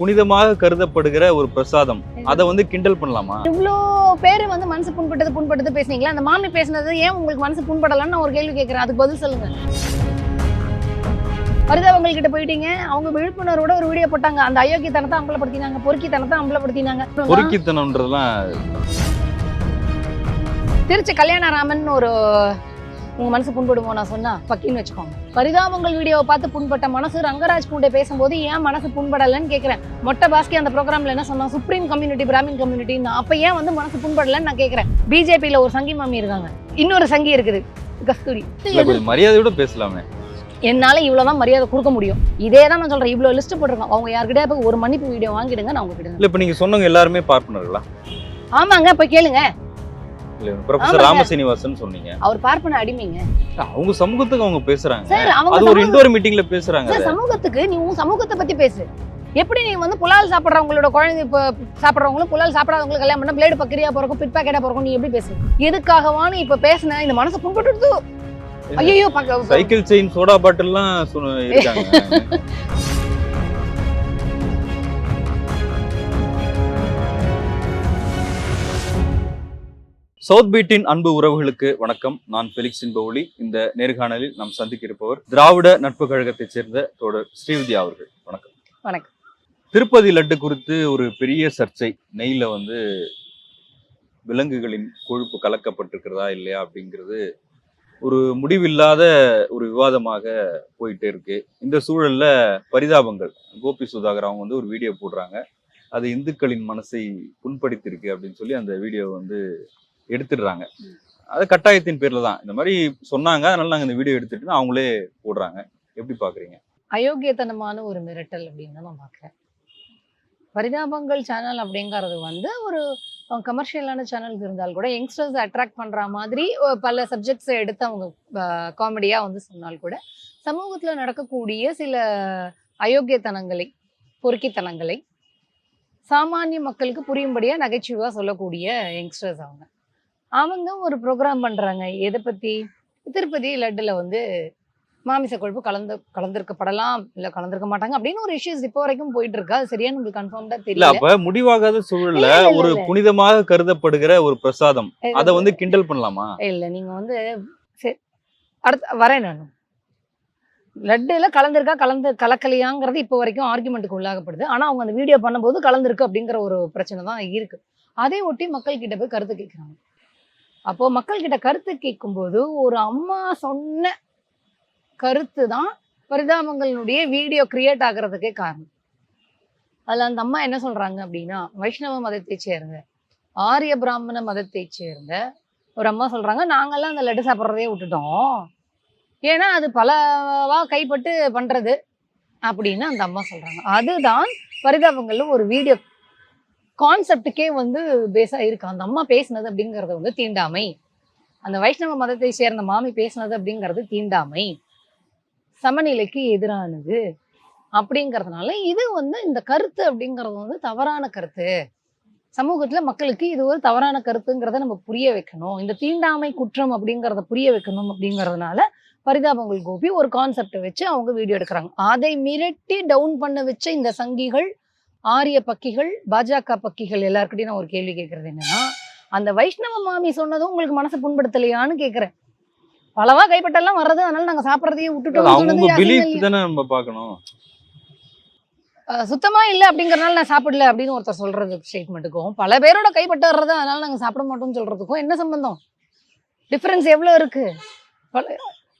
புனிதமாக கருதப்படுகிற ஒரு பிரசாதம். அதை வந்து கிண்டல் பண்ணலாமா? இவ்வளோ பேர் வந்து மனசு புண்பட்டது புண்பட்டது பேசுனீங்களா? அந்த மாமி பேசுனது ஏன் உங்களுக்கு மனசு புண்படலன்னு ஒரு கேள்வி கேட்குறேன் அதுக்கு பதில் சொல்லுங்க. பரிதாபங்கள் கிட்ட போயிட்டீங்க? அவங்க விழிப்புணர்வோட ஒரு வீடியோ போட்டாங்க. அந்த அயோக்கியத்தனத்தை அம்பலப்படுத்தினாங்க பொறுக்கித்தனத்தை அம்பலப்படுத்தினாங்க. பொறுக்கித்தனம்ன்றதெல்லாம் திருச்சி கல்யாணராமன் ஒரு உங்க மனசு புண்படுமோ? நான் சொன்னா பக்கின்னு வச்சுக்கோங்க. பரிதாபங்கள் வீடியோவை பார்த்து புண்பட்ட மனசு ரங்கராஜ் பூண்டே பேசும்போது ஏன் மனசு புண்படலன்னு கேட்கிறேன் மொட்டை பாஸ்கி அந்த ப்ரோக்ராம்ல என்ன சொன்னா சுப்ரீம் கம்யூனிட்டி பிராமின் கம்யூனிட்டி அப்ப ஏன் வந்து மனசு புண்படலன்னு நான் கேட்கிறேன் பிஜேபியில ஒரு சங்கி மாமி இருக்காங்க. இன்னொரு சங்கி இருக்குது. கஸ்தூரி. மரியாதையோட பேசலாமே. என்னால இவ்வளவுதான் மரியாதை கொடுக்க முடியும். இதே தான் நான் சொல்றேன். இவ்வளவு லிஸ்ட் போட்டிருக்கோம். அவங்க யார்கிட்டயா போய் ஒரு மன்னிப்பு வீடியோ வாங்கிடுங்க நான் உங்ககிட்ட இல்ல இப்ப நீங்க சொன்னவங்க எல்லாருமே பார்ப்பனர்களா? ஆமாங்க போய் கேளுங்க. ப்ரொஃபசர். ராமசீனிவாசன் சொன்னீங்க. அவர் பார்ப்பன அடிமைங்க. அவங்க சமூகத்துக்கு அவங்க பேசுறாங்க. சார் அவங்க அது ஒரு இண்டோர் மீட்டிங்ல பேசுறாங்க. சமூகத்துக்கு நீ உன் சமூகத்தை பத்தி பேசு. எப்படி நீ வந்து புலால் சாப்பிட்றவங்களோட குழந்தை இப்போ சாப்பிட்றவங்களும் புலால் சாப்பிடாதவங்களுக்கு கல்யாணம் பண்ணா பிளேடு பக்கரியா பிறக்கும் பிட் பாக்கெட்டா பிறக்கும் நீ எப்படி பேசு? எதுக்காகவான்னு இப்ப பேசுன? இந்த மனசு புண்பட்டு ஐயோ பக்க சைக்கிள் செயின் சோடா பாட்டில்லாம் இருக்காங்க. சவுத் பீட்டின் அன்பு உறவுகளுக்கு வணக்கம். நான் பெலிக்ஸ் இன்பவுலி இந்த நேர்காணலில் நாம் சந்திக்க இருப்பவர் திராவிட நட்பு கழகத்தைச் சேர்ந்த தோழர் ஸ்ரீவித்யா அவர்கள். வணக்கம். வணக்கம். திருப்பதி லட்டு குறித்து ஒரு பெரிய சர்ச்சை. நெய்ல வந்து விலங்குகளின் கொழுப்பு கலக்கப்பட்டிருக்கிறதா இல்லையா அப்படிங்கிறது ஒரு முடிவில்லாத ஒரு விவாதமாக போயிட்டே இருக்கு. இந்த சூழல்ல பரிதாபங்கள். கோபி சுதாகர் அவங்க வந்து ஒரு வீடியோ போடுறாங்க. அது இந்துக்களின் மனசை புண்படுத்தியிருக்கு அப்படின்னு சொல்லி அந்த வீடியோ வந்து எடுத்துடுறாங்க. அது கட்டாயத்தின் பேர்ல தான். இந்த மாதிரி சொன்னாங்க. அதனால நாங்க இந்த வீடியோ எடுத்துட்டு அவங்களே போடுறாங்க. எப்படி பாக்குறீங்க? அயோக்கியத்தனமான ஒரு மிரட்டல் அப்படின்னு நான் பார்க்குறேன் பரிதாபங்கள் சேனல் அப்படிங்கிறது வந்து ஒரு கமர்ஷியலான சேனல்ஸ் இருந்தால் கூட யங்ஸ்டர்ஸ் அட்ராக்ட் பண்ற மாதிரி பல சப்ஜெக்ட்ஸை எடுத்து அவங்க காமெடியா வந்து சொன்னால் கூட சமூகத்துல நடக்கக்கூடிய சில அயோக்கியத்தனங்களை பொறுக்கித்தனங்களை சாமானிய மக்களுக்கு புரியும்படியா நகைச்சுவையா சொல்லக்கூடிய யங்ஸ்டர்ஸ் அவங்க. அவங்க ஒரு ப்ரோக்ராம் பண்றாங்க. எதை பத்தி? திருப்பதி லட்டுல வந்து மாமிச கொழுப்பு கலந்து கலந்திருக்கப்படலாம் இல்ல கலந்திருக்க மாட்டாங்க அப்படின்னு ஒரு இஷ்யூஸ் இப்போ வரைக்கும் போயிட்டு இருக்கு. அது சரியா நம்மளுக்கு கன்ஃபார்ம்டா தெரியல. அப்ப முடிவாகாத சூழல்ல ஒரு. புனிதமாக கருதப்படுகிற ஒரு பிரசாதம். அதை வந்து கிண்டல் பண்ணலாமா? இல்ல நீங்க வந்து சரி அடுத்து வரேன் நான். லட்டுல கலந்திருக்கா கலந்து கலக்கலையாங்கிறது இப்போ வரைக்கும் ஆர்குமெண்ட்டுக்கு உள்ளாகப்படுது. ஆனா அவங்க அந்த வீடியோ பண்ணும்போது கலந்திருக்கு அப்படிங்கிற ஒரு பிரச்சனை தான் இருக்கு. அதை ஒட்டி மக்கள் கிட்ட போய் கருத்து கேட்குறாங்க அப்போ மக்கள் கிட்ட கருத்து கேட்கும்போது ஒரு அம்மா சொன்ன கருத்து தான் பரிதாபங்களினுடைய வீடியோ கிரியேட் ஆகுறதுக்கே காரணம். அதில் அந்த அம்மா என்ன சொல்றாங்க அப்படின்னா வைஷ்ணவ மதத்தை சேர்ந்த ஆரிய பிராமண மதத்தை சேர்ந்த ஒரு அம்மா சொல்றாங்க நாங்கெல்லாம் அந்த லட்டு சாப்பிட்றதே விட்டுட்டோம். ஏன்னா அது பலவா கைப்பட்டு பண்றது. அப்படின்னு அந்த அம்மா சொல்றாங்க. அதுதான் பரிதாபங்கள்ல ஒரு வீடியோ கான்செப்டுக்கே வந்து பேஸா இருக்கு. அந்த அம்மா பேசுனது அப்படிங்கறது வந்து தீண்டாமை. அந்த வைஷ்ணவ மதத்தை சேர்ந்த மாமி பேசினது அப்படிங்கிறது தீண்டாமை. சமநிலைக்கு எதிரானது அப்படிங்கிறதுனால இது வந்து இந்த கருத்து அப்படிங்கிறது வந்து தவறான கருத்து. சமூகத்துல மக்களுக்கு இது ஒரு தவறான கருத்துங்கிறத நம்ம புரிய வைக்கணும். இந்த தீண்டாமை குற்றம் அப்படிங்கிறத புரிய வைக்கணும் அப்படிங்கிறதுனால பரிதாபங்கள் கோபி ஒரு கான்செப்டை வச்சு அவங்க வீடியோ எடுக்கிறாங்க. அதை மிரட்டி டவுன் பண்ண வச்ச இந்த சங்கிகள் ஆரிய பக்கிகள் பாஜக பக்கிகள் எல்லாருக்கிட்டையும் நான் ஒரு கேள்வி கேட்கறது என்னன்னா அந்த வைஷ்ணவ மாமி சொன்னதும் உங்களுக்கு மனசு புண்படுத்தலையான்னு கேட்கிறேன் பலவா கைப்பட்டெல்லாம் வர்றது அதனால நாங்க சாப்பிட்றதையே விட்டுட்டோம் சுத்தமா இல்ல அப்படிங்கறதுனால நான் சாப்பிடல அப்படின்னு ஒருத்தர் சொல்றது ஸ்டேட்மெண்ட்டுக்கும் பல பேரோட கைப்பட்டு வர்றது அதனால நாங்க சாப்பிட மாட்டோம்னு சொல்றதுக்கும் என்ன சம்பந்தம்? டிஃபரன்ஸ் எவ்வளவு இருக்கு? பல-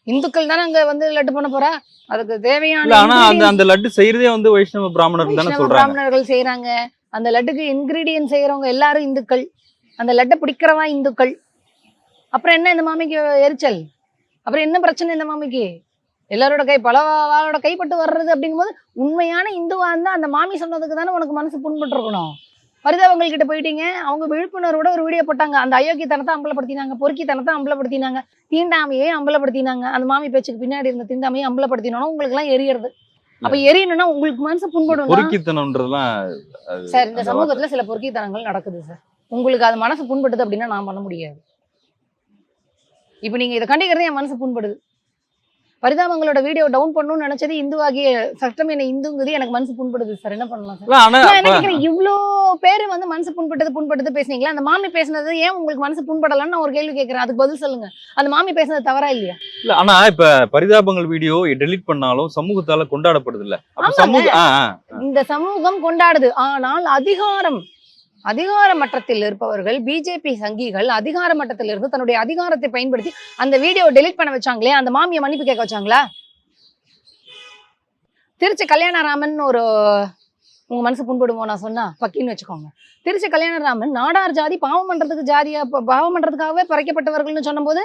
இந்துக்கள் தானே அங்க வந்து லட்டு பண்ண போறா? அதுக்கு தேவையான ஆனா அந்த அந்த லட்டு செய்யறதே வந்து வைஷ்ணவ பிராமணர்கள் தானே சொல்றாங்க. பிராமணர்கள் செய்யறாங்க. அந்த லட்டுக்கு இன்கிரீடியன்ட் செய்யறவங்க எல்லாரும் இந்துக்கள். அந்த லட்டை பிடிக்கிறவா இந்துக்கள். அப்புறம் என்ன இந்த மாமிக்கு எரிச்சல்? அப்புறம் என்ன பிரச்சனை இந்த மாமிக்கு? எல்லாரோட கை பல ஆளோட கைப்பட்டு வர்றது அப்படிங்கும்போது உண்மையான இந்துவா இருந்தா அந்த மாமி சொன்னதுக்கு தானே உனக்கு மனசு புண்பட்டு இருக்கணும் பரிதாபங்கள் கிட்ட போயிட்டீங்க. அவங்க விழிப்புணர்வோட ஒரு வீடியோ போட்டாங்க. அந்த அயோக்கியத்தனத்தை அம்பலப்படுத்தினாங்க. பொறுக்கித்தனத்தை அம்பலப்படுத்தினாங்க. தீண்டாமையே அம்பலப்படுத்தினாங்க. அந்த மாமி பேச்சுக்கு பின்னாடி இருந்த தீண்டாமையை அம்பலப்படுத்தினோம் உங்களுக்கு எல்லாம் எரியறது. அப்ப எரியணும்னா உங்களுக்கு மனசு புண்படும் பொறுக்கித்தனம்ன்றதெல்லாம் அது சார் இந்த சமூகத்துல சில பொறுக்கித்தனங்கள் நடக்குது சார். உங்களுக்கு அது மனசு புண்படுது அப்படின்னா நான் பண்ண முடியாது. இப்போ நீங்க இதை கண்டிக்கிறது என் மனசு புண்படுது. பரிதாபங்களோட வீடியோ டவுன் பண்ணணும்னு நினைச்சது இந்துவாகிய சட்டம் என்ன இந்துங்குது எனக்கு மனசு புண்படுது சார். என்ன பண்ணலாம் சார்? இல்ல, ஆனா நான் என்ன அப்ப- கேக்குறேன் இவ்ளோ பேரு வந்து மனசு புண்பட்டது புண்பட்டது பேசுனீங்களா? அந்த மாமி பேசுனது ஏன் உங்களுக்கு மனசு புண்படலன்னு நான் ஒரு கேள்வி கேட்கறேன் அதுக்கு பதில் சொல்லுங்க. அந்த மாமி பேசுனது தவறா இல்லையா? இல்ல ஆனா இப்ப பரிதாபங்கள் வீடியோ டெலீட் பண்ணாலும் சமூகத்தால கொண்டாடப்படுது இல்ல. இந்த சமூகம் கொண்டாடுது. ஆனால் அதிகாரம் அதிகார மட்டத்தில் இருப்பவர்கள் பிஜேபி சங்கிகள் அதிகார மட்டத்தில் இருந்து தன்னுடைய அதிகாரத்தை பயன்படுத்தி அந்த வீடியோ டெலீட் பண்ண வச்சாங்களே அந்த மாமியை மன்னிப்பு கேட்க வச்சாங்களா? திருச்சி கல்யாணராமன் ஒரு உங்க மனசு புண்படுவோம் நான் சொன்னா? பக்கின்னு வச்சுக்கோங்க. திருச்சி கல்யாணராமன் நாடார் ஜாதி பாவம் பண்றதுக்கு ஜாதியா பாவம் பண்றதுக்காகவே பறைக்கப்பட்டவர்கள்னு சொன்னபோது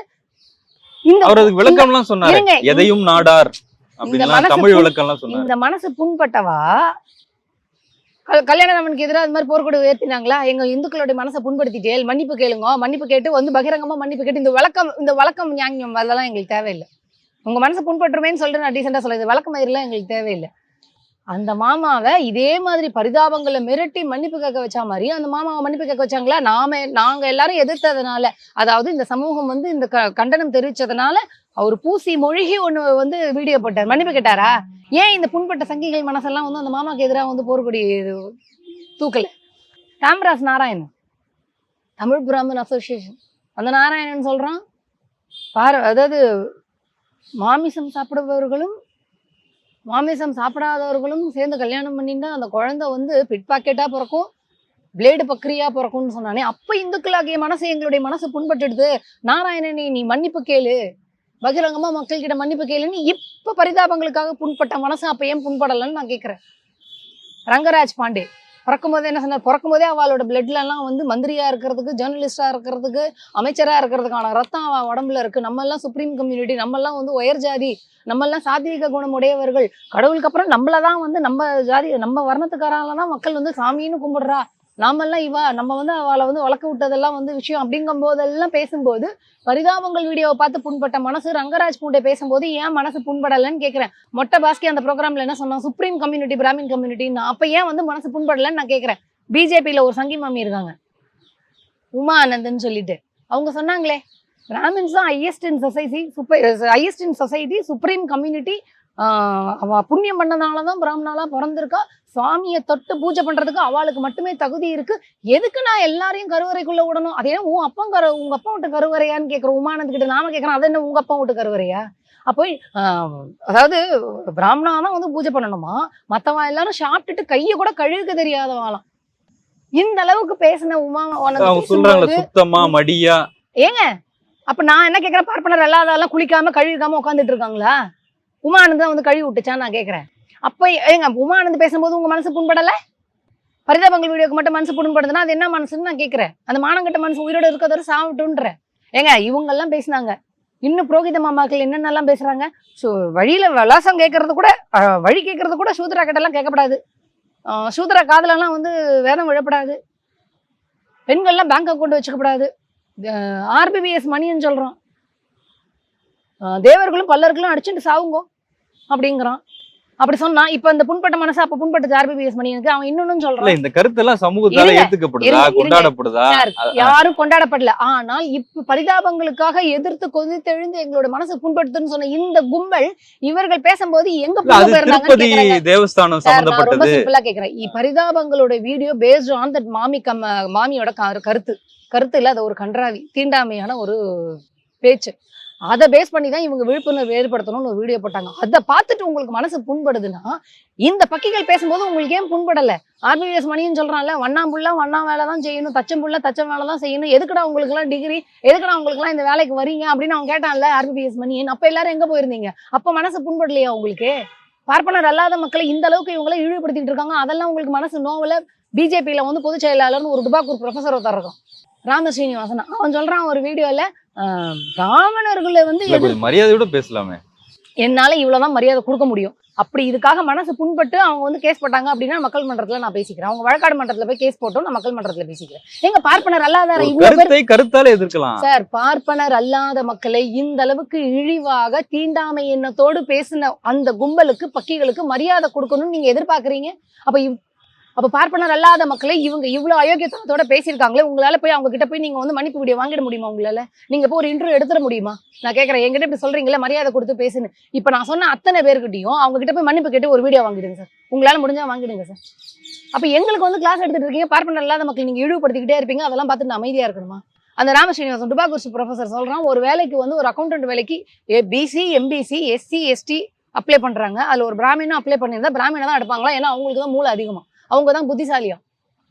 இந்த மனசு புண்பட்டவா? கல்யாண கல்யாணராமனுக்கு எதிராக அது மாதிரி போர்க்கொடி உயர்த்தினாங்களா எங்க இந்துக்களுடைய மனசை புண்படுத்திட்டே மன்னிப்பு கேளுங்க. மன்னிப்பு கேட்டு வந்து பகிரங்கமா மன்னிப்பு கேட்டு இந்த வழக்கம் இந்த வழக்கம் ஞானியம் அதெல்லாம் எங்களுக்கு தேவையில்லை. உங்க மனசு புண்பட்டுருமேன்னு சொல்லிட்டு நான் டீசெண்டா சொல்லுது வழக்கம் மயிரெல்லாம் எங்களுக்கு தேவையில்லை. அந்த மாமாவை இதே மாதிரி பரிதாபங்களை மிரட்டி மன்னிப்பு கேட்க வச்சா மாதிரி அந்த மாமாவை மன்னிப்பு கேட்க வச்சாங்களா? நாம நாங்க எல்லாரும் எதிர்த்ததுனால அதாவது இந்த சமூகம் வந்து இந்த க- கண்டனம் தெரிவிச்சதுனால அவர் பூசி மொழிகி ஒண்ணு வந்து வீடியோ போட்டார். மன்னிப்பு கேட்டாரா? ஏன் இந்த புண்பட்ட சங்கிகள் மனசெல்லாம் வந்து அந்த மாமாக்கு எதிராக வந்து போர்க்கொடி தூக்கல? ராமராஜ் நாராயணன். தமிழ் பிராமன் அசோசியேஷன் அந்த நாராயணன் சொல்றான் பார அதாவது மாமிசம் சாப்பிடுபவர்களும் மாமிசம் சாப்பிடாதவர்களும் சேர்ந்து கல்யாணம் பண்ணிட்டு அந்த குழந்தை வந்து பிட் பாக்கெட்டாக பிறக்கும் பிளேடு பக்ரியா பிறக்கும்னு சொன்னானே. அப்போ இந்துக்களாகிய மனசு எங்களுடைய மனசு புண்பட்டுடுது. நாராயணனை நீ மன்னிப்பு கேளு. பகிரங்கமாக மக்கள்கிட்ட மன்னிப்பு கேளுன்னு இப்போ பரிதாபங்களுக்காக புண்பட்ட மனசு அப்போ ஏன் புண்படலைன்னு நான் கேட்குறேன் ரங்கராஜ் பாண்டே. பிறக்கும் போதே என்ன சொன்னார்? பிறக்கும் போதே அவளோட பிளட்ல எல்லாம் வந்து மந்திரியா இருக்கிறதுக்கு ஜேர்னலிஸ்டா இருக்கிறதுக்கு அமைச்சரா இருக்கிறதுக்கான ரத்தம் அவள் உடம்புல இருக்கு. நம்ம எல்லாம் சுப்ரீம் கம்யூனிட்டி நம்ம எல்லாம் வந்து உயர் ஜாதி நம்ம எல்லாம் சாத்வீக குணம் உடையவர்கள். கடவுளுக்கு அப்புறம் நம்மளதான் வந்து நம்ம ஜாதி நம்ம வர்ணத்துக்காரால தான் மக்கள் வந்து சாமின்னு கும்பிடுறா. நாமெல்லாம் இவா நம்ம வந்து அவளை வந்து வளர்க்க விட்டதெல்லாம் வந்து விஷயம் அப்படிங்கும் போதெல்லாம் பேசும்போது பரிதாபங்கள் வீடியோவை பார்த்து புண்பட்ட மனசு ரங்கராஜ் பூண்டே பேசும்போது ஏன் மனசு புண்படலைன்னு கேட்குறேன் மொட்டை பாஸ்கி அந்த ப்ரோக்ராமில் என்ன சொன்னாங்க சுப்ரீம் கம்யூனிட்டி பிராமின் கம்யூனிட்டின்னு அப்போ ஏன் வந்து மனசு புண்படலைன்னு நான் கேட்குறேன் பிஜேபியில் ஒரு சங்கி மாமி இருக்காங்க. உமா ஆனந்தன் சொல்லிட்டு. அவங்க சொன்னாங்களே பிராமின்ஸ் தான் highest in society சுப்ப highest in society supreme community அவ புண்ணியம் பண்ணனால தான் பிராமணாலா பிறந்திருக்கா. சுவாமியை தொட்டு பூஜை பண்றதுக்கு அவளுக்கு மட்டுமே தகுதி இருக்கு. எதுக்கு நான் எல்லாரையும் கருவறைக்குள்ள விடணும்? அதே உன் அப்பா கரு உங்க அப்பா விட்டு கருவறையான்னு கேக்குறோம் உமானந்த் கிட்ட நாம கேக்குறோம். அது என்ன உங்க அப்பா விட்டு கருவறையா? அப்போ ஆஹ், அதாவது பிராமணா தான் வந்து பூஜை பண்ணணுமா? மத்தவன் எல்லாரும் சாப்பிட்டுட்டு கையை கூட கழுவுக்க தெரியாதவாளாம். இந்த அளவுக்கு பேசின உமா சொல்றாங்களே சுத்தமா மடியா? அப்ப நான் என்ன கேக்குறேன்? பார்ப்பனர் அல்லாதெல்லாம் குளிக்காம கழுவிக்காம உட்காந்துட்டு இருக்காங்களா? உமானந்த் தான் வந்து கழுவி விட்டுச்சான்னு நான் கேட்குறேன் அப்போ ஏங்க உமானந்த் பேசும்போது உங்கள் மனசு புண்படலை? பரிதாபங்கள் வீடியோக்கு மட்டும் மனசு புண்படுதுன்னா அது என்ன மனசுன்னு நான் கேட்குறேன் அந்த மானங்கட்ட மனசு உயிரோட இருக்கிறதோட சாப்பிட்டுன்ற ஏங்க இவங்கெல்லாம் பேசினாங்க. இன்னும் புரோகித மாமாக்கள் என்னென்னலாம் பேசுகிறாங்க ஸோ வழியில் விலாசம் கேட்கறது கூட வழி கேட்கறது கூட சூத்ரா கிட்டலாம் கேட்கப்படாது சூத்ரா காதலெல்லாம் வந்து வேதம் விழப்படாது. பெண்கள்லாம் பேங்க் அக்கௌண்ட் வச்சுக்கப்படாது. ஆர்பிபிஎஸ் மணின்னு சொல்கிறோம் தேவர்களும் பல்லர்களும் அடிச்சுட்டு சாவுங்கோ. அப்படிங்கிறான். அப்படி சொன்னா இப்ப இந்த புண்பட்ட மனசு அப்ப புண்பட்டது ஆர்பிபிஎஸ் மணியனுக்கு? அவன் இன்னொன்னு சொல்றான். இந்த கருத்தெல்லாம் சமூகத்தால இருங்க, ஏத்துக்கப்படுதா. கொண்டாடப்படுதா? யாரும் கொண்டாடப்படல. ஆனால் இப்ப பரிதாபங்களுக்காக எதிர்த்து கொதித்தெழுந்து எங்களோட மனசு புண்படுத்துன்னு சொன்ன இந்த கும்பல் இவர்கள் பேசும்போது எங்க திருப்பதி. தேவஸ்தானம் சம்பந்தப்பட்டது. சிம்பிளா கேக்குறேன். பரிதாபங்களோட வீடியோ பேஸ்ட் ஆன் தட் மாமி கம் மாமியோட கரு- கருத்து. கருத்து இல்ல அது ஒரு கன்றாவி தீண்டாமையான ஒரு பேச்சு. அதை பேஸ் பண்ணி தான் இவங்க விழிப்புணர்வு ஏற்படுத்தணும்னு ஒரு வீடியோ போட்டாங்க. அதை பார்த்துட்டு உங்களுக்கு மனசு புண்படுதுன்னா இந்த பக்கிகள் பேசும்போது உங்களுக்கு ஏன் புண்படலை? ஆர்பிஎஸ் மணின்னு சொல்றான்ல வண்ணாம்புள்ள வண்ணா வேலை தான் செய்யணும் தச்சம்புள்ள தச்ச வேலை தான் செய்யணும். எதுக்குடா உங்களுக்கு எல்லாம் டிகிரி எதுக்குடா உங்களுக்கு எல்லாம் இந்த வேலைக்கு வரீங்க? அப்படின்னு அவன் கேட்டான்ல ஆர்பிஎஸ் மணி. அப்போ எல்லாரும் எங்க போயிருந்தீங்க? அப்ப மனசு புண்படலையா உங்களுக்கு? பார்ப்பனர் அல்லாத மக்களை இந்த அளவுக்கு இவங்கள இழிவுபடுத்திட்டு இருக்காங்க. அதெல்லாம் உங்களுக்கு மனசு நோவல பிஜேபியில் வந்து பொதுச் செயலாளர்னு ஒரு டுபாக்கூர் ப்ரொஃபஸர் ஒருத்தர் இருக்கும் ராம ஸ்ரீனிவாசன் அவன் சொல்றான் ஒரு வீடியோல பிராமணர்களை வந்து மரியாதையோட பேசலாமே. என்னால இவ்வளவுதான் மரியாதை கொடுக்க முடியும். அப்படி இதுக்காக மனசு புண்பட்டு அவங்க வந்து கேஸ் போட்டாங்க அப்படின்னா மக்கள் மன்றத்துல நான் பேசிக்கிறேன். அவங்க வழக்காடு மன்றத்துல போய் கேஸ் போட்டோம் நான் மக்கள் மன்றத்துல பேசிக்கிறேன். எங்க பார்ப்பனர் அல்லாதார ஒரு இவ்வளவு கருத்தால எதிர்க்கலாம். சார் பார்ப்பனர் அல்லாத மக்களை இந்த அளவுக்கு இழிவாக தீண்டாமை எண்ணத்தோடு பேசின அந்த கும்பலுக்கு பக்கிகளுக்கு மரியாதை கொடுக்கணும்னு நீங்க எதிர்பார்க்கறீங்க? அப்ப அப்போ பார்ப்பனர் அல்லாத மக்களை இவங்க இவ்வளோ அயோக்கியத்தனத்தோட பேசியிருக்காங்களே உங்களால போய் அவங்க கிட்ட போய் நீங்க வந்து மன்னிப்பு வீடியோ வாங்கிட முடியுமா உங்களால? நீங்க போய் ஒரு இன்டர்வியூ எடுத்துட முடியுமா? நான் கேட்குறேன் என்கிட்ட இப்படி சொல்றீங்களே மரியாதை கொடுத்து பேசுன்னு. இப்போ நான் சொன்ன அத்தனை பேர்கிட்டையும் அவங்க கிட்ட போய் மன்னிப்பு கேட்டு ஒரு வீடியோ வாங்கிடுங்க சார். உங்களால முடிஞ்சா வாங்கிடுங்க சார். அப்போ எங்களுக்கு வந்து கிளாஸ் எடுத்துட்டு இருக்கீங்க பார்ப்பனர் இல்லாத மக்கள் நீங்க இழிவுபடுத்திக்கிட்டே இருப்பீங்க அதெல்லாம் பார்த்துட்டு நான் அமைதியா இருக்கணுமா? அந்த ராமஸ்ரீனிவாசன் டுபாகுர்ஸ் ப்ரொஃபசர் சொல்றான் ஒரு வேலைக்கு வந்து ஒரு அக்கௌண்டன்ட் வேலைக்கு BC MBC SC ST apply பண்றாங்க. அதுல ஒரு பிராமினும் அப்ளை பண்ணியிருந்தா பிராமினை தான் எடுப்பாங்களா ஏன்னா அவங்களுக்கு தான் மூளை அதிகமாக அவங்க தான் புத்திசாலியா?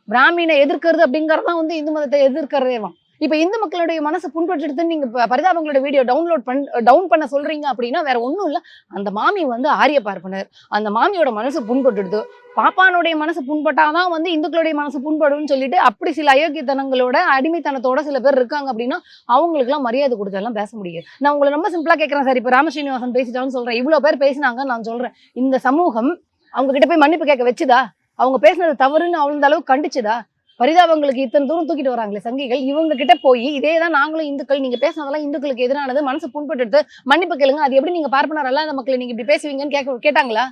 பிராமினை எதிர்க்கிறது அப்படிங்கறதான் வந்து இந்து மதத்தை எதிர்க்கிறதேவாம் இப்ப இந்து மக்களுடைய மனசை புண்பட்டு நீங்க பரிதாபங்களோட வீடியோ டவுன்லோட் பண் டவுன் பண்ண சொல்றீங்க அப்படின்னா வேற ஒன்றும் இல்ல. அந்த மாமி வந்து ஆரிய பார்ப்பனர். அந்த மாமியோட மனசு புண்பட்டுடுது. பாப்பானுடைய மனசு புண்பட்டாதான் வந்து இந்துக்களுடைய மனசு புண்படும்னு சொல்லிட்டு அப்படி சில அயோக்கியத்தனங்களோட அடிமைத்தனத்தோட சில பேர் இருக்காங்க அப்படின்னா அவங்களுக்குலாம் மரியாதை கொடுத்தாலாம் பேச முடியாது. நான் உங்களை ரொம்ப சிம்பிளா கேட்கறேன் சார். இப்ப ராமஸ்ரீனிவாசன் பேசிட்டான்னு சொல்றேன். இவ்வளவு பேர் பேசினாங்க நான் சொல்றேன். இந்த சமூகம் அவங்க கிட்ட போய் மன்னிப்பு கேட்க வச்சுதா? அவங்க பேசுனது தவறுன்னு அவங்க அளவு கண்டிச்சுதா? பரிதாபங்களுக்கு இத்தனை தூரம் தூக்கிட்டு வராங்களே சங்கிகள். இவங்க கிட்ட போய் இதே தான் நாங்களும் இந்துக்கள் நீங்க பேசினதெல்லாம் இந்துக்களுக்கு எதிரானது மனசு புண்பட்டு மன்னிப்பு கேளுங்க. அது எப்படி நீங்க பார்ப்பனர் அல்லாத மக்களை நீங்க இப்படி பேசுவீங்கன்னு கேட்க கேட்டாங்களா?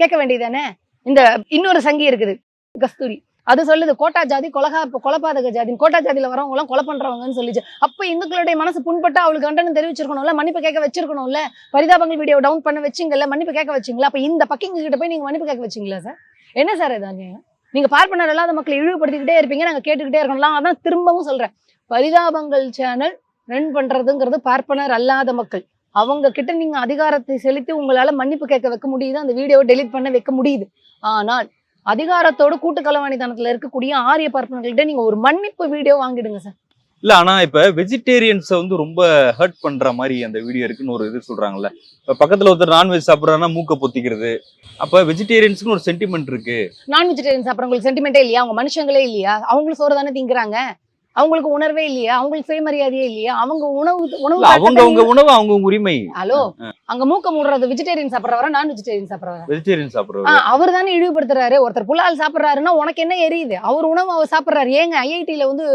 கேட்க வேண்டியதானே இந்த இன்னொரு சங்கி இருக்குது கஸ்தூரி. அது சொல்லுது கோட்டா ஜாதி கொலகா கொலபாதக ஜாதி. கோட்டா ஜாதியில வரவங்க எல்லாம் கொலை பண்றவங்கன்னு சொல்லிச்சு. அப்ப இந்துக்களுடைய மனசு புண்பட்டு அவளுக்கு கண்டனம் தெரிவிச்சிருக்கணும்ல? மன்னிப்பு கேட்க வச்சிருக்கணும்ல? பரிதாபங்கள் வீடியோ டவுன் பண்ண வச்சிங்கல்ல? மன்னிப்பு கேட்க வச்சிங்களா? அப்ப இந்த பக்கிங்க கிட்ட போய் நீங்க மன்னிப்பு கேட்க வச்சிங்களா சார் என்ன சார் இதாங்க நீங்கள் நீங்க பார்ப்பனர் இல்லாத மக்களை இழிவுபடுத்திக்கிட்டே இருப்பீங்க நாங்க கேட்டுக்கிட்டே இருக்கணும் அதான் திரும்பவும் சொல்றேன். பரிதாபங்கள் சேனல் ரன் பண்றதுங்கிறது பார்ப்பனர் அல்லாத மக்கள். அவங்க கிட்ட நீங்க அதிகாரத்தை செலுத்தி உங்களால மன்னிப்பு கேட்க வைக்க முடியுது அந்த வீடியோவை டெலீட் பண்ண வைக்க முடியுது. ஆனால் அதிகாரத்தோட கூட்டு களவாணித்தனத்துல இருக்கக்கூடிய ஆரிய பார்ப்பனர்கள்ட்ட நீங்க ஒரு மன்னிப்பு வீடியோ வாங்கிடுங்க சார். இல்ல ஆனா இப்ப வெஜிடேரியன்ஸை வந்து ரொம்ப ஹர்ட் பண்ற மாதிரி அந்த வீடியோ இருக்குன்னு ஒரு இது சொல்றாங்கல்ல. இப்ப பக்கத்துல ஒருத்தர் நான்வெஜ் சாப்பிடுறாருன்னா மூக்க பொத்திக்கிறது. அப்ப வெஜிடேரியன்ஸ்க்கு ஒரு சென்டிமெண்ட் இருக்கு. நான் வெஜிடேரியன் சாப்பிட்றவங்களுக்கு சென்டிமெண்டே இல்லையா? அவங்க மனுஷங்களே இல்லையா? அவங்களும் சோறு தானே திங்குறாங்க அவங்களுக்கு உணர்வே இல்லையா? அவங்களுக்கு சுயமரியாதையே இல்லையா? அவங்க உணவு உணவு அவங்க உங்க உணவு அவங்க உரிமை. ஹலோ அங்க மூக்க மூடுறது வெஜிடேரியன் சாப்பிட்றவரா நான் வெஜிடேரியன் சாப்பிட்றவரா. வெஜிடேரியன் சாப்பிடுறது அவர் தானே இழிவுபடுத்துறாரு. ஒருத்தர் புலால் சாப்பிட்றாருன்னா உனக்கு என்ன எரியுது? அவர் உணவு அவர் சாப்பிட்றாரு. ஏங்க ஐஐடியில வந்து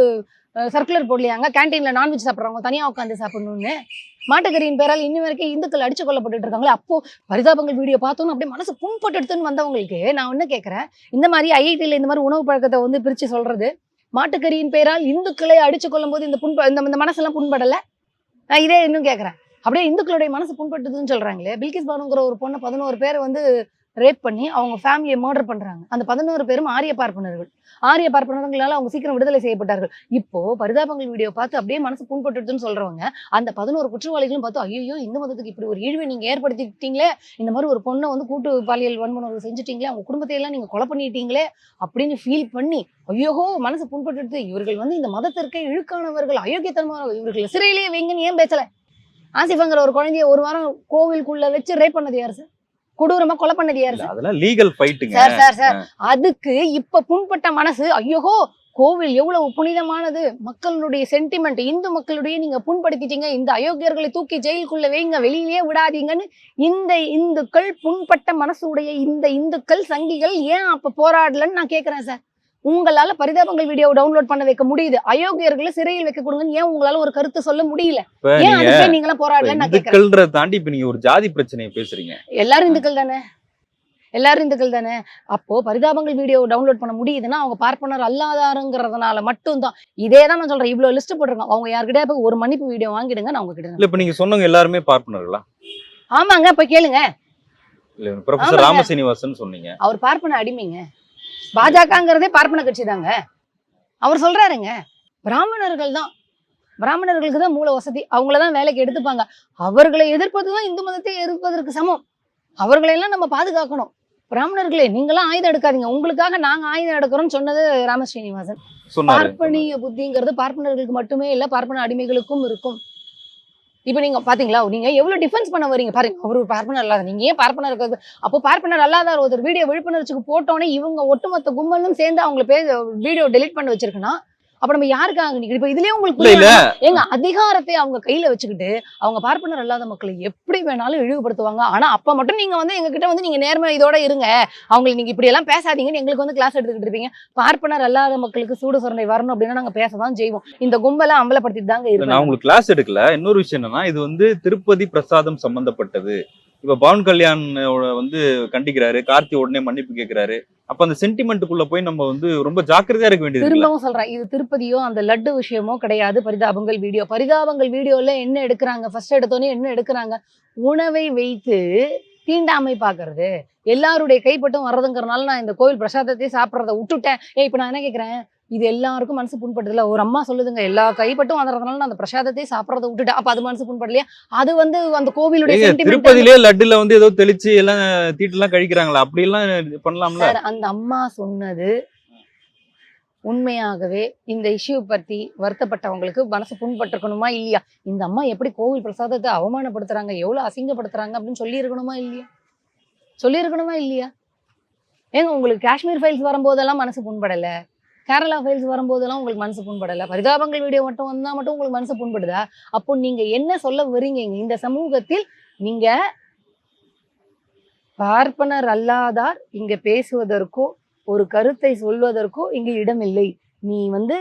சர்க்குலர் போடலையாங்க? கேன்டீனில் நான்வெஜ் சாப்பிட்றவங்க தனியா உட்காந்து சாப்பிடணும்னு. மாட்டுக்கறியின் பேரால் இன்னி வரைக்கும் இந்துக்கள் அடிச்சு கொல்லப்பட்டுட்டு இருக்காங்களே அப்போ பரிதாபங்கள் வீடியோ பார்த்தோன்னு அப்படியே மனசு புண்பட்டு எடுத்துன்னு வந்தவங்களுக்கு நான் என்ன கேட்கறேன் இந்த மாதிரி ஐஐடியில் இந்த மாதிரி உணவு பழக்கத்தை வந்து பிரிச்சு சொல்றது மாட்டுக்கறியின் பேரால் இந்துக்களை அடிச்சு கொள்ளும் போது இந்த புண்ப இந்த இந்த மனசெல்லாம் புண்படல? நான் இதே இன்னும் கேட்குறேன் அப்படியே இந்துக்களுடைய மனசு புண்பட்டுதுன்னு சொல்றாங்களே பில்கிஸ் பானுங்கிற ஒரு பொண்ணு பதினோரு பேர் வந்து ரேப் பண்ணி அவங்க ஃபேமிலியை மர்டர் பண்றாங்க. அந்த பதினோரு பேரும் ஆரிய பார்ப்பனர்கள். ஆரிய பார்ப்பனர்களால அவங்க சீக்கிரம் விடுதலை செய்யப்பட்டார்கள். இப்போ பரிதாபங்கள் வீடியோ பார்த்து அப்படியே மனசு புண்பட்டுடுதுன்னு சொல்றவங்க அந்த பதினோரு குற்றவாளிகளும் பார்த்து ஐயோ இந்த மதத்துக்கு இப்படி ஒரு இழிவை நீங்க ஏற்படுத்திட்டீங்களே இந்த மாதிரி ஒரு பொண்ணை வந்து கூட்டு பாலியல் வன்முறை செஞ்சுட்டீங்களே? அவங்க குடும்பத்தை எல்லாம் நீங்க கொலை பண்ணிட்டீங்களே? அப்படின்னு ஃபீல் பண்ணி ஐயோகோ மனசு புண்பட்டுடுது. இவர்கள் வந்து இந்த மதத்திற்கே இழுக்கானவர்கள் அயோக்கியத்தனமானவர்கள் இவர்கள் சிறையிலேயே வைங்கன்னு ஏன் பேசல ஆசிஃபங்கிற ஒரு குழந்தைய ஒரு வாரம் கோவிலுக்குள்ள வச்சு ரேப் பண்ணது யார் சார் கொடூரமா கொலை பண்ணது யாரு அதெல்லாம் லீகல் ஃபைட்டுங்க சார் சார் சார் அதுக்கு இப்ப புண்பட்ட மனசு ஐயோஹோ கோவில் எவ்வளவு புனிதமானது. மக்களுடைய சென்டிமெண்ட் இந்து மக்களுடைய நீங்க புண்படுத்திட்டீங்க. இந்த அயோக்கியர்களை தூக்கி ஜெயிலுக்குள்ள வைங்க வெளியிலேயே விடாதீங்கன்னு இந்த இந்துக்கள் புண்பட்ட மனசுடைய இந்த இந்துக்கள் சங்கிகள் ஏன் அப்ப போராடலன்னு நான் கேக்குறேன் சார் உங்களால பரிதாபங்கள் வீடியோ டவுன்லோட் பண்ண வைக்க முடியுது. அயோக்கியர்களை சிறையில் வைக்க கொடுங்கன்னு ஏன் உங்களால ஒரு கருத்து சொல்ல முடியல? இப்ப ஏன் அதுக்கே நீங்களாம் கேக்குறேன் இந்துக்கள்ன்றத தாண்டி இப்ப நீங்க ஒரு ஜாதி பிரச்சனையை பேசுறீங்க. எல்லாரும் இந்துக்கள் தானே? எல்லாரும் இந்துக்கள் தானே? அப்போ பரிதாபங்கள் வீடியோ டவுன்லோட் பண்ண முடியுதுன்னா அவங்க பார்ப்பனர் அல்லாதாருங்கிறதுனால மட்டும்தான். இதே தான் நான் சொல்றேன். இவ்வளவு லிஸ்ட் போட்டிருக்கோம் அவங்க யார்கிட்டயே போய் ஒரு மன்னிப்பு வீடியோ வாங்கிடுங்க நான் உங்ககிட்ட இல்ல இப்ப நீங்க சொன்னவங்க எல்லாருமே பார்ப்பனர்களா ஆமாங்க போய் கேளுங்க. இல்ல ப்ரொஃபசர் ஆமாங்க. ராமசீனிவாசன் சொன்னீங்க. அவர் பார்ப்பன அடிமைங்க. பாஜகங்கிறதே பார்ப்பன கட்சி தாங்க. அவர் சொல்றாருங்க பிராமணர்கள் தான். பிராமணர்களுக்கு தான் மூல வசதி. அவங்கள தான் வேலைக்கு எடுத்துப்பாங்க. அவர்களை எதிர்ப்பது தான் இந்து மதத்தை எதிர்ப்பதற்கு சமம். அவர்களை எல்லாம் நம்ம பாதுகாக்கணும். பிராமணர்களே நீங்களாம் ஆயுதம் எடுக்காதீங்க. உங்களுக்காக நாங்க ஆயுதம் எடுக்கிறோம்னு சொன்னது ராமஸ்ரீனிவாசன். பார்ப்பனிய புத்திங்கிறது பார்ப்பனர்களுக்கு மட்டுமே இல்ல பார்ப்பன அடிமைகளுக்கும் இருக்கும். இப்போ நீங்க பாத்தீங்களா நீங்க எவ்வளவு டிஃபென்ஸ் பண்ண வரீங்க பாருங்க அவரு பார்ப்பனர் அல்லாத நீங்க ஏன் பார்ப்பனர் இருக்கிறது? அப்போ பார்ப்பனர் அல்லாத ஒருத்தர் வீடியோ விழிப்புணர்ச்சிக்கு போட்டோன்னே இவங்க ஒட்டுமொத்த கும்பலும் சேர்ந்து அவங்களை பேர் வீடியோ டெலீட் பண்ண வச்சிருக்கனா அப்ப நம்ம யாருக்காக நிக்கிறோம் இப்ப இதுலயே உங்களுக்கு இல்ல. ஏங்க அதிகாரத்தை அவங்க கையில வச்சுக்கிட்டு அவங்க பார்ப்பனர் அல்லாத மக்களை எப்படி வேணாலும் இழிவுபடுத்துவாங்க? ஆனா அப்ப மட்டும் நீங்க வந்து எங்க கிட்ட வந்து நீங்க நேர்மை இதோட இருங்க. அவங்களை நீங்க இப்படி எல்லாம் பேசாதீங்கன்னு எங்களுக்கு வந்து கிளாஸ் எடுத்துக்கிட்டு இருப்பீங்க. பார்ப்பனர் அல்லாத மக்களுக்கு சூடு சுரண்டை வரணும் அப்படின்னா நாங்க பேசதான் செய்வோம். இந்த கும்பலை அம்பலப்படுத்திட்டு தாங்க இல்ல, நான் உங்களுக்கு கிளாஸ் எடுக்கல. இன்னொரு விஷயம் என்னன்னா இது வந்து திருப்பதி பிரசாதம் சம்பந்தப்பட்டது. இப்ப பவன் கல்யாண் வந்து கண்டிக்கிறாரு கார்த்தி உடனே மன்னிப்பு கேட்கிறாரு அப்ப அந்த சென்டிமெண்ட்டுக்குள்ள போய் நம்ம வந்து ரொம்ப ஜாக்கிரதையா இருக்க வேண்டியது திரும்பவும் சொல்றேன் இது திருப்பதியோ அந்த லட்டு விஷயமோ கிடையாது பரிதாபங்கள் வீடியோ. பரிதாபங்கள் வீடியோல என்ன எடுக்கிறாங்க? ஃபர்ஸ்ட் எடுத்தோன்னே என்ன எடுக்கிறாங்க? உணவை வைத்து தீண்டாமை பாக்குறது எல்லாருடைய கைப்பட்டும் வர்றதுங்கிறனால நான் இந்த கோவில் பிரசாதத்தையே சாப்பிட்றத விட்டுட்டேன். ஏ இப்ப நான் என்ன கேக்குறேன்? இது எல்லாருக்கும் மனசு புண்படுதுல ஒரு அம்மா சொல்லுதுங்க எல்லா கைப்பட்டும் வந்துறதுனால நான் அந்த பிரசாதத்தை சாப்பிட்றத விட்டுட்டேன். அப்ப அது மனசு புண்படலையா? அது வந்து அந்த கோவிலுடைய திருப்பதியிலே லட்டுல வந்து ஏதோ தெளிச்சு எல்லாம் தீட்டு எல்லாம் கழிக்கிறாங்களா? அப்படி எல்லாம் பண்ணலாம்ல அந்த அம்மா சொன்னது உண்மையாகவே இந்த இஷ்யூ பத்தி வருத்தப்பட்டவங்களுக்கு மனசு புண்பட்டிருக்கணுமா இல்லையா? இந்த அம்மா எப்படி கோவில் பிரசாதத்தை அவமானப்படுத்துறாங்க எவ்வளவு அசிங்கப்படுத்துறாங்க அப்படின்னு சொல்லி இருக்கணுமா இல்லையா? சொல்லி இருக்கணுமா இல்லையா? ஏங்க உங்களுக்கு காஷ்மீர் ஃபைல்ஸ் வரும்போதெல்லாம் மனசு புண்படல. கேரளா ஃபைல்ஸ் வரும்போதெல்லாம் உங்களுக்கு மனசு புண்படலை. பரிதாபங்கள் வீடியோ மட்டும் வந்தால் மட்டும் உங்களுக்கு மனசு புண்படுதா? அப்போ நீங்கள் என்ன சொல்ல வரீங்க இந்த சமூகத்தில் நீங்கள் பார்ப்பனர் அல்லாதார் இங்கே பேசுவதற்கோ ஒரு கருத்தை சொல்வதற்கோ இங்கே இடமில்லை. நீ வந்து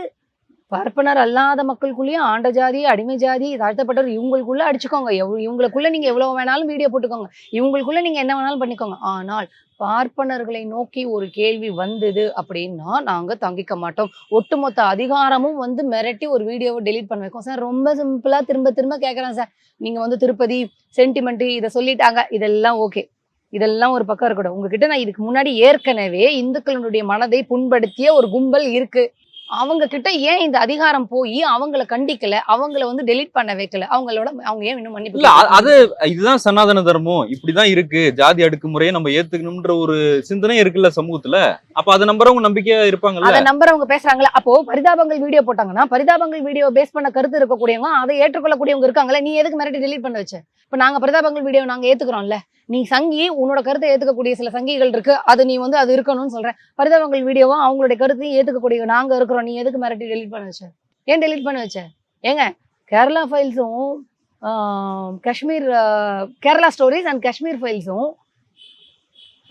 பார்ப்பனர் அல்லாத மக்களுக்குள்ளேயும் ஆண்ட ஜாதி அடிமை ஜாதி தாழ்த்தப்பட்டவர் இவங்களுக்குள்ள அடிச்சுக்கோங்க. எவ் இவங்களுக்குள்ள நீங்க எவ்வளவு வேணாலும் வீடியோ போட்டுக்கோங்க. இவங்களுக்குள்ள நீங்க என்ன வேணாலும் பண்ணிக்கோங்க. ஆனால் பார்ப்பனர்களை நோக்கி ஒரு கேள்வி வந்தது அப்படின்னா நாங்க தங்கிக்க மாட்டோம். ஒட்டுமொத்த அதிகாரமும் வந்து மிரட்டி ஒரு வீடியோவை டெலீட் பண்ண வைக்கும். சார் ரொம்ப சிம்பிளா திரும்ப திரும்ப கேட்கறேன் சார். நீங்க வந்து திருப்பதி சென்டிமெண்ட் இதை சொல்லிட்டாங்க. இதெல்லாம் ஓகே இதெல்லாம் ஒரு பக்கம் இருக்கட்டும். உங்ககிட்ட நான் இதுக்கு முன்னாடி ஏற்கனவே இந்துக்களுடைய மனதை புண்படுத்திய ஒரு கும்பல் இருக்கு. அவங்க கிட்ட ஏன் இந்த அதிகாரம் போய் அவங்கள கண்டிக்கல? அவங்கள வந்து டெலீட் பண்ண வைக்கல? அவங்களோட அவங்க ஏன் இன்னும் மன்னிப்பு? அது இதுதான் சனாதன தர்மம். இப்படிதான் இருக்கு. ஜாதி அடுக்குமுறையை நம்ம ஏத்துக்கணும்ன்ற ஒரு சிந்தனை இருக்குல்ல சமூகத்துல. அப்ப அதை நம்புறவங்க நம்பிக்கையா இருப்பாங்கல்ல? அதை நம்புறவங்க பேசுறாங்களா. அப்போ பரிதாபங்கள் வீடியோ போட்டாங்கன்னா பரிதாபங்கள் வீடியோ பேஸ் பண்ண கருத்து இருக்கக்கூடியவங்க அதை ஏற்றுக்கொள்ளக்கூடியவங்க இருக்காங்களே. நீ எதுக்கு மிரட்டி டெலீட் பண்ண வச்ச? இப்ப நாங்க பரிதாபங்கள் வீடியோ நாங்க ஏத்துக்கிறோம்ல. நீ சங்கி உன்னோட கருத்தை ஏற்றுக்கக்கூடிய சில சங்கிகள் இருக்கு. அது நீ வந்து அது இருக்கணும்னு சொல்ற பரிதாபங்கள் வீடியோவும் அவங்களுடைய கருத்தையும் ஏற்றுக்கக்கூடிய நாங்க இருக்கிறோம். நீ எதுக்கு மிரட்டி டெலீட் பண்ண வச்ச? ஏன் டெலிட் பண்ண வச்ச? ஏங்க கேரளா ஃபைல்ஸும் காஷ்மீர் கேரளா ஸ்டோரிஸ் அண்ட் காஷ்மீர் ஃபைல்ஸும்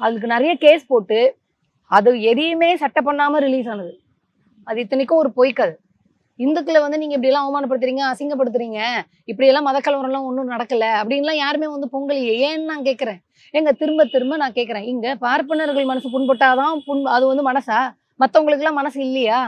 அதுக்கு நிறைய கேஸ் போட்டு அது எதையுமே சட்டை பண்ணாமல் ரிலீஸ் ஆனது. அது இத்தனைக்கும் ஒரு பொய்க்கது. இந்துக்களை வந்து நீங்க இப்படி எல்லாம் அவமானப்படுத்துறீங்க அசிங்கப்படுத்துறீங்க இப்படி எல்லாம் கலவரம் எல்லாம் ஒன்றும் நடக்கல அப்படின்லாம் யாருமே வந்து பொங்கலையே ஏன்னு நான் கேட்கறேன் எங்க திரும்ப திரும்ப நான் கேட்கறேன் இங்க பார்ப்பனர்கள் மனசு புண்பட்டாதான் புண் அது வந்து மனசா? மத்தவங்களுக்கு எல்லாம் மனசு இல்லையா?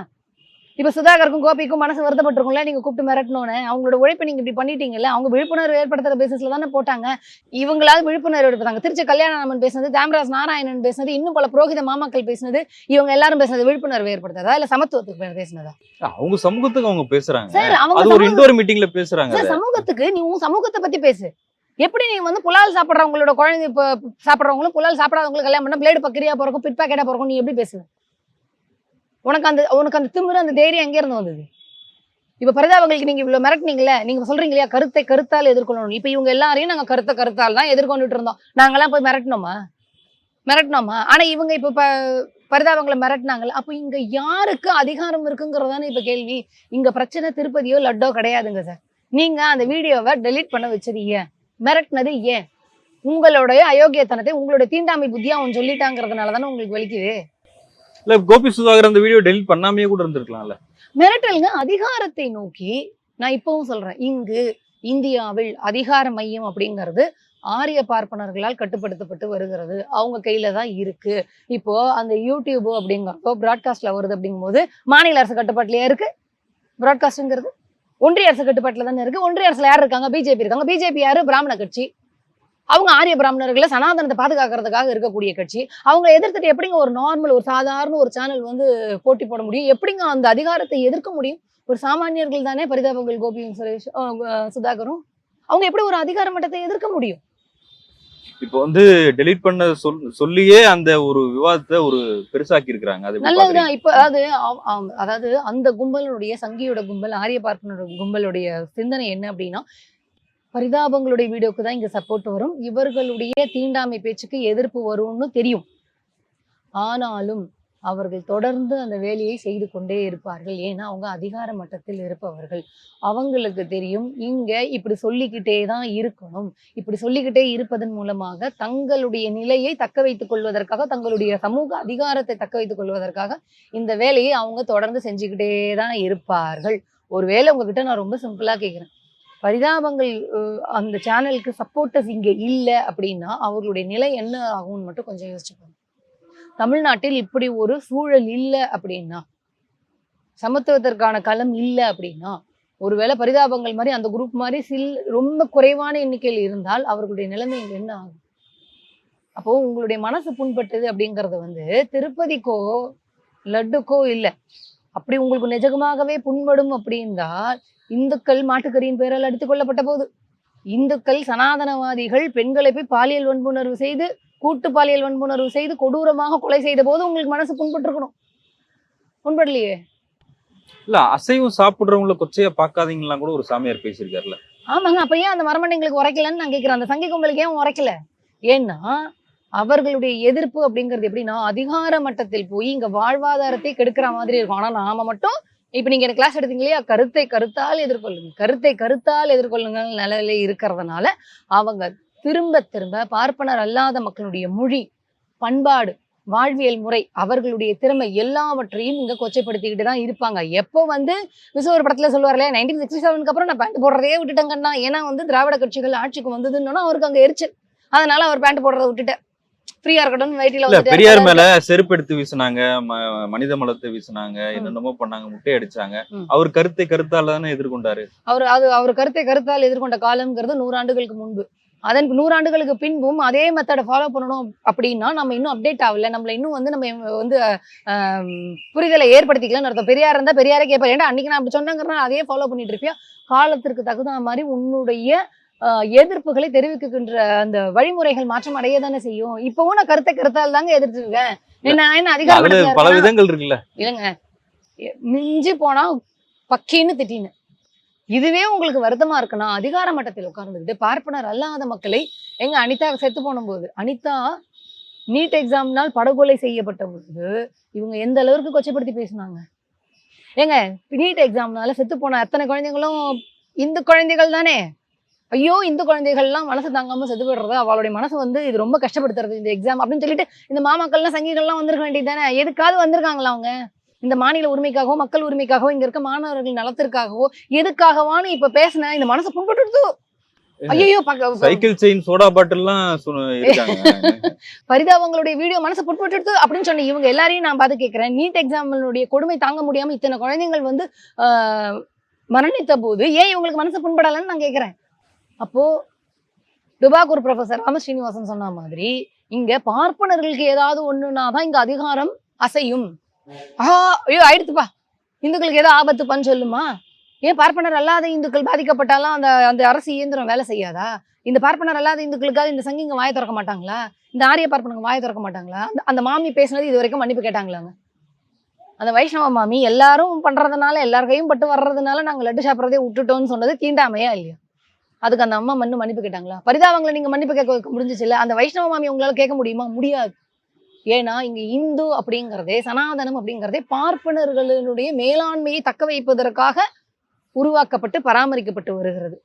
இப்ப சுதாகருக்கும் கோபிக்கும் மனசு வருத்தப்பட்டிருக்கும்ல நீங்க கூப்பிட்டு மிரட்டணும்னு அவங்களோட உழைப்பை நீங்க இப்படி பண்ணிட்டீங்கல்ல அவங்க விழிப்புணர்வு ஏற்படுத்துற பேசிஸ்ல தானே போட்டாங்க. இவங்களாவது விழிப்புணர்வு எடுத்தாங்க திருச்சி கல்யாணராமன் பேசுனது தாமராஜ் நாராயணன் பேசுனது இன்னும் பல புரோகித மாமாக்கள் பேசுனது இவங்க எல்லாரும் பேசுனது விழிப்புணர்வு ஏற்படுத்தாதா? இல்ல சமத்துவத்துக்கு பேசுனதா? அவங்க சமூகத்துக்கு அவங்க பேசுறாங்க. சார் அவங்க ஒரு இண்டோர் மீட்டிங்ல பேசுறாங்க சமூகத்துக்கு நீ உன் சமூகத்தை பத்தி பேசு. எப்படி நீ வந்து புலால் சாப்பிடுறவங்களோட குழந்தை இப்ப சாப்பிடுறவங்களும் புலால் சாப்பிடாதவங்களுக்கு கல்யாணம் பண்ணா பிளேடு பக்கிரியா பிறக்கும் பிட் பாக்கெட்டா பிறக்கும் நீ எப்படி பேசுவ? உனக்கு அந்த உனக்கு அந்த திமிரு அந்த தைரியம் எங்கே இருந்து வந்தது? இப்போ பரிதாபங்களுக்கு நீங்கள் இவ்வளோ மிரட்டினீங்களே நீங்கள் சொல்கிறீங்க இல்லையா கருத்தை கருத்தால் எதிர்கொள்ளணும். இப்போ இவங்க எல்லாரையும் நாங்கள் கருத்தை கருத்தால் தான் எதிர்கொண்டுட்டு இருந்தோம். நாங்களாம் போய் மிரட்டினோமா? மிரட்டினோமா? ஆனால் இவங்க இப்போ ப- பரிதாபங்களை மிரட்டினாங்கல்ல அப்போ இங்கே யாருக்கு அதிகாரம் இருக்குங்கிறதானே இப்போ கேள்வி. இங்கே பிரச்சனை திருப்பதியோ லட்டோ கிடையாதுங்க சார். நீங்கள் அந்த வீடியோவை டெலீட் பண்ண வச்சது ஏன்? மிரட்டினது ஏன்? உங்களுடைய அயோக்கியத்தனத்தை உங்களுடைய தீண்டாமை புத்தியாக அவன் சொல்லிட்டாங்கிறதுனால தானே உங்களுக்கு வலிக்குது? இல்ல கோபி சுதாகர் அந்த வீடியோ டெலிட் பண்ணாமே கூட இருந்திருக்கலாம்ல. மிரட்டல்ங்க அதிகாரத்தை நோக்கி நான் இப்பவும் சொல்றேன். இங்கு இந்தியாவில் அதிகார மையம் அப்படிங்கிறது ஆரிய பார்ப்பனர்களால் கட்டுப்படுத்தப்பட்டு வருகிறது. அவங்க கையில தான் இருக்கு. இப்போ அந்த யூடியூப் அப்படிங்கிறப்போ பிராட்காஸ்ட்ல வருது அப்படிங்கும்போது மாநில அரசு கட்டுப்பாட்டிலேயே இருக்கு? பிராட்காஸ்ட்ங்கிறது ஒன்றிய அரசு கட்டுப்பாட்டுல தானே இருக்கு? ஒன்றிய அரசுல யார் இருக்காங்க? பிஜேபி இருக்காங்க. பிஜேபி யாரு? பிராமண கட்சி. அவங்க ஆரிய பிராமணர்களை சனாதனத்தை பாதுகாக்கிறதுக்காக இருக்கக்கூடிய கட்சி. அவங்க எதிர்த்துட்டு எப்படிங்க ஒரு நார்மல் ஒரு சாதாரண ஒரு சேனல் வந்து போட்டி போட முடியும்? எப்படிங்க அந்த அதிகாரத்தை எதிர்க்க முடியும்? ஒரு சாமானியர்கள் தானே பரிதாபங்கள் கோபியும் சுரேஷ் சுதாகரும். அவங்க எப்படி ஒரு அதிகார மட்டத்தை எதிர்க்க முடியும்? இப்போ வந்து டெலீட் பண்ண சொல் சொல்லியே அந்த ஒரு விவாதத்தை ஒரு பெருசாக்கி இருக்காங்க அது? நல்லதுதான். இப்ப அதாவது அதாவது அந்த கும்பலுடைய சங்கியோட கும்பல் ஆரிய பார்ப்பனோட கும்பலுடைய சிந்தனை என்ன அப்படின்னா பரிதாபங்களுடைய வீடியோக்கு தான் இங்க சப்போர்ட் வரும். இவர்களுடைய தீண்டாமை பேச்சுக்கு எதிர்ப்பு வரும்னு தெரியும். ஆனாலும் அவர்கள் தொடர்ந்து அந்த வேலையை செய்து கொண்டே இருப்பார்கள். ஏன்னா அவங்க அதிகார மட்டத்தில் இருப்பவர்கள். அவங்களுக்கு தெரியும் இங்க இப்படி சொல்லிக்கிட்டே தான் இருக்கணும். இப்படி சொல்லிக்கிட்டே இருப்பதன் மூலமாக தங்களுடைய நிலையை தக்க வைத்துக் கொள்வதற்காக தங்களுடைய சமூக அதிகாரத்தை தக்க வைத்துக் கொள்வதற்காக இந்த வேலையை அவங்க தொடர்ந்து செஞ்சுக்கிட்டே தான் இருப்பார்கள். ஒருவேளை உங்ககிட்ட நான் ரொம்ப சிம்பிளா கேட்கிறேன் பரிதாபங்கள் அந்த சேனலுக்கு சப்போர்ட்டர்ஸ் இங்கே இல்லை அப்படின்னா அவர்களுடைய நிலை என்ன ஆகும்னு மட்டும் கொஞ்சம் யோசிச்சுக்கோங்க. தமிழ்நாட்டில் இப்படி ஒரு சூழல் இல்லை அப்படின்னா சமத்துவத்திற்கான களம் இல்லை அப்படின்னா ஒருவேளை பரிதாபங்கள் மாதிரி அந்த குரூப் மாதிரி சில் ரொம்ப குறைவான எண்ணிக்கையில் இருந்தால் அவர்களுடைய நிலைமை இங்கே என்ன ஆகும்? அப்போ உங்களுடைய மனசு புண்பட்டது அப்படிங்கறது வந்து திருப்பதிக்கோ லட்டுக்கோ இல்லை. அப்படி உங்களுக்கு நிஜமாகவே புண்படும் அப்படின்றால் இந்துக்கள் மாட்டுக்கறியின் பெயரால் அடித்துக் கொள்ளப்பட்ட போது இந்துக்கள் சனாதனவாதிகள் பெண்களை போய் பாலியல் வன்புணர்வு செய்து கூட்டு பாலியல் வன்புணர்வு செய்து கொடூரமாக கொலை செய்த போது உங்களுக்கு மனசு புண்பட்டிருக்கணும். புண்படலையே? இல்ல அசைவம் சாப்பிடுறவங்கள கொச்சையா பாக்காதீங்கலாம் கூட ஒரு சாமியார் பேசியிருக்காருல்ல. ஆமாங்க அப்ப ஏன் அந்த மரமண்டைங்களுக்கு உரைக்கலன்னு நான் கேட்கிறேன்? அந்த சங்கி கும்பலுக்கு ஏன் உரைக்கல? ஏன்னா அவர்களுடைய எதிர்ப்பு அப்படிங்கிறது எப்படின்னா அதிகார மட்டத்தில் போய் இங்க வாழ்வாதாரத்தை கெடுக்கிற மாதிரி இருக்கும். ஆனா நாம மட்டும் இப்போ நீங்க எனக்கு கிளாஸ் எடுத்தீங்க இல்லையா? கருத்தை கருத்தால் எதிர்கொள்ளுங்க. கருத்தை கருத்தால் எதிர்கொள்ளுங்கள் நிலையில இருக்கிறதுனால அவங்க திரும்ப திரும்ப பார்ப்பனர் அல்லாத மக்களுடைய மொழி பண்பாடு வாழ்வியல் முறை அவர்களுடைய திறமை எல்லாவற்றையும் இங்க கொச்சைப்படுத்திக்கிட்டு தான் இருப்பாங்க. எப்போ வந்து விசு ஒரு படத்துல சொல்லுவார்ல நைன்டீன் சிக்ஸ்டி செவனுக்கு அப்புறம் நான் பேண்ட் போடுறதே விட்டுட்டேங்கண்ணா. ஏன்னா வந்து திராவிட கட்சிகள் ஆட்சிக்கு வந்ததுன்னா அவருக்கு அங்க எரிச்சல். அதனால அவர் பேண்ட் போடுறத விட்டுட்டேன் ஃப்ரீயா இருக்கட்டும் வெயிட்டில இல்ல பெரியார் மேல செருப்பு எடுத்து வீசுனாங்க மனித மலத்தை வீசுனாங்க என்னென்னமோ பண்ணாங்க முட்டை அடிச்சாங்க. அவர் கருத்தை கருத்தால தானே எதிர்கொண்டாரு? அவர் அது அவர் கருத்தை கருத்தால் எதிர்கொண்ட காலம்ங்கிறது நூறாண்டுகளுக்கு முன்பு. அதன் நூறாண்டுகளுக்கு பின்பும் அதே மெத்தடை ஃபாலோ பண்ணணும் அப்படின்னா நம்ம இன்னும் அப்டேட் ஆகல. நம்மள இன்னும் வந்து நம்ம வந்து புரிதலை ஏற்படுத்திக்கலன்னு அர்த்தம். பெரியார் இருந்தா பெரியாரே கேட்பாரு. ஏன்டா அன்னைக்கு நான் அப்படி சொன்னாங்கிறனா அதையே ஃபாலோ பண்ணிட்டு இருப்பியா? காலத்திற்கு தகுந்த மாதிரி உன்னுடைய எதிர்ப்புகளை தெரிவிக்கின்ற அந்த வழிமுறைகள் மாற்றம் அடைய தானே செய்யும்? இப்பவும் நான் கருத்தை கருத்தால் தாங்க எதிர்த்து இருக்கேன் என்ன அதிகாரம் பல விதங்கள் இருக்குல்ல. இல்லைங்க. மிஞ்சி போனா பக்கின்னு திட்டின்னு. இதுவே உங்களுக்கு வருத்தமா இருக்குன்னா அதிகார மட்டத்தில் உட்கார்ந்துக்கிட்டு பார்ப்பனர் அல்லாத மக்களை எங்க அனிதா செத்து போனும்போது அனிதா நீட் எக்ஸாம்னால் படுகொலை செய்யப்பட்ட பொழுது இவங்க எந்த அளவுக்கு கொச்சைப்படுத்தி பேசுனாங்க? ஏங்க நீட் எக்ஸாம்னால செத்து போன அத்தனை குழந்தைங்களும் இந்து குழந்தைகள் தானே? ஐயோ இந்து குழந்தைகள்லாம் மனசு தாங்காம செத்து போயிடுறது அவளுடைய மனசு வந்து இது ரொம்ப கஷ்டப்படுத்துறது இந்த எக்ஸாம் அப்படின்னு சொல்லிட்டு இந்த மாமாக்கள்லாம் சங்கிகள்லாம் வந்திருக்க வேண்டியது தானே? எதுக்காவது வந்திருக்காங்களா அவங்க? இந்த மாநில உரிமைக்காகவோ மக்கள் உரிமைக்காகவோ இங்க இருக்க மாணவர்கள் நலத்திற்காகவோ எதுக்காகவான்னு இப்ப பேசின இந்த மனசு புண்பட்டு ஐயோ சைக்கிள் செயின் சோடா பாட்டில்லாம் பரிதாபங்களுடைய வீடியோ மனசு புட்பட்டு அப்படின்னு சொன்ன இவங்க எல்லாரையும் நான் பார்த்து கேட்கிறேன் நீட் எக்ஸாம்பிளுடைய கொடுமை தாங்க முடியாம இத்தனை குழந்தைகள் வந்து மரணித்த போது ஏன் இவங்களுக்கு மனசு புண்படலைன்னு நான் கேட்கிறேன் அப்போ டுபாகூர் ப்ரொஃபசர் ராம ஸ்ரீனிவாசன் சொன்ன மாதிரி இங்க பார்ப்பனர்களுக்கு ஏதாவது ஒண்ணுனா தான் இங்க அதிகாரம் அசையும். ஆஹா ஐயோ ஆயிடுத்துப்பா. இந்துக்களுக்கு ஏதோ ஆபத்துப்பான்னு சொல்லுமா? ஏன் பார்ப்பனர் அல்லாத இந்துக்கள் பாதிக்கப்பட்டாலும் அந்த அந்த அரசு இயந்திரம் வேலை செய்யாதா? இந்த பார்ப்பனர் அல்லாத இந்துக்களுக்காக இந்த சங்கிங்க வாய திறக்க மாட்டாங்களா? இந்த ஆரிய பார்ப்பனங்க வாயை திறக்க மாட்டாங்களா? அந்த அந்த மாமி பேசினது இது வரைக்கும் மன்னிப்பு கேட்டாங்களாங்க. அந்த வைஷ்ணவ மாமி எல்லாரும் பண்றதுனால எல்லார் கையும் பட்டு வர்றதுனால நாங்க லட்டு சாப்பிட்றதே விட்டுட்டோம்னு சொன்னது தீண்டாமையா இல்லையா? அதுக்கு அந்த அம்மா மண்ணு மன்னிப்பு கேட்டாங்களா? பரிதாபங்களை நீங்க மன்னிப்பு கேட்க முடிஞ்சிச்சு இல்ல அந்த வைஷ்ணவ மாமி உங்களால கேட்க முடியுமா? முடியாது. ஏன்னா இங்க இந்து அப்படிங்கிறதே சனாதனம் அப்படிங்கிறதே பார்ப்பனர்களுடைய மேலாண்மையை தக்க வைப்பதற்காக உருவாக்கப்பட்டு பராமரிக்கப்பட்டு வருகிறது.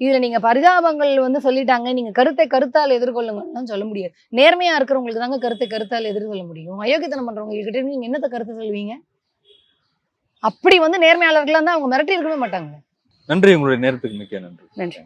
இதுல நீங்க பரிதாபங்கள் வந்து சொல்லிட்டாங்க நீங்க கருத்தை கருத்தால் எதிர்கொள்ளுங்கன்னு சொல்ல முடியாது நேர்மையா இருக்கிறவங்களுக்கு தாங்க கருத்தை கருத்தால் எதிர்கொள்ள முடியும். அயோக்கியத்தனம் பண்றவங்க கிட்ட நீங்க என்னத்த கருத்து சொல்லுவீங்க? அப்படி வந்து நேர்மையாளர்களா தான் அவங்க மிரட்டி இருக்கவே மாட்டாங்க நன்றி. உங்களுடைய நேரத்துக்கு மிக்க நன்றி. நன்றி.